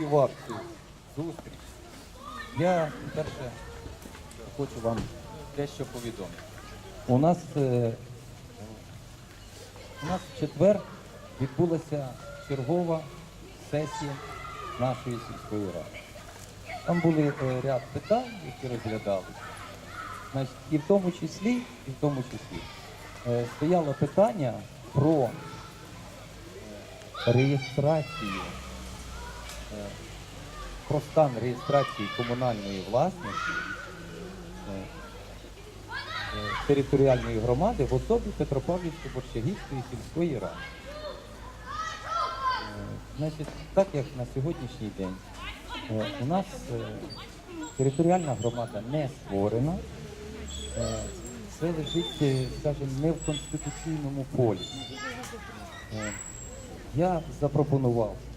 в. Зустріч. Я перше хочу вам дещо повідомити. У нас, е, у нас в четвер відбулася чергова сесія нашої сільської ради. Там були е, ряд питань, які розглядалися. Значить, і в тому числі, і в тому числі е, стояло питання про реєстрацію, про стан реєстрації комунальної власності е, е, територіальної громади в особі Петропавлівсько-Борщагівської сільської ради. Е, Значить, так як на сьогоднішній день е, у нас е, територіальна громада не створена, е, це лежить, е, скажімо, не в конституційному полі. Е, Я запропонував е,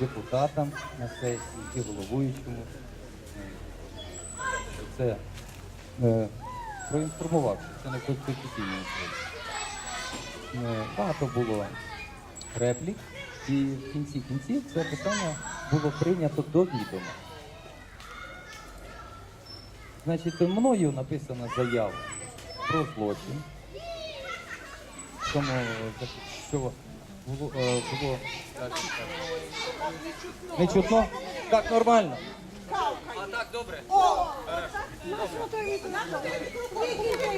депутатам на сесії і головуючому це е, проінформував, це не в конституційному. Е, Багато було реплік, і в кінці кінців це питання було прийнято до відома. Значить, мною написана заява про злочин. Тому, що було, е, було так, не чутно? Так, нормально. А так, добре.